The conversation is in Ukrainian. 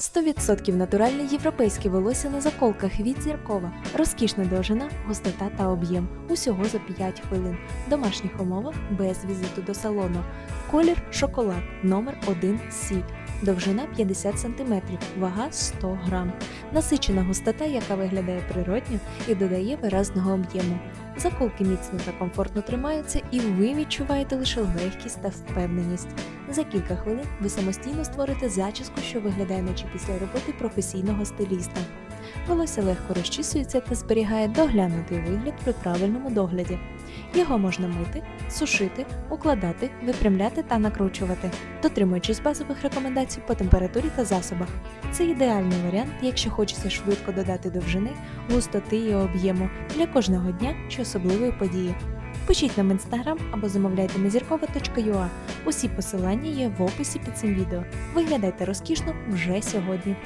100% натуральне європейське волосся на заколках від зіркова, розкішна довжина, густота та об'єм. Усього за 5 хвилин. Домашніх умовах без візиту до салону. Колір шоколад номер 1 С. Довжина 50 см, вага 100 г. Насичена густота, яка виглядає природньо і додає виразного об'єму. Заколки міцно та комфортно тримаються, і ви відчуваєте лише легкість та впевненість. За кілька хвилин ви самостійно створите зачіску, що виглядає наче після роботи професійного стиліста. Волосся легко розчісується та зберігає доглянутий вигляд при правильному догляді. Його можна мити, сушити, укладати, випрямляти та накручувати, дотримуючись базових рекомендацій по температурі та засобах. Це ідеальний варіант, якщо хочеться швидко додати довжини, густоти і об'єму для кожного дня чи особливої події. Пишіть нам в інстаграм або замовляйте на зіркова.ua. Усі посилання є в описі під цим відео. Виглядайте розкішно вже сьогодні.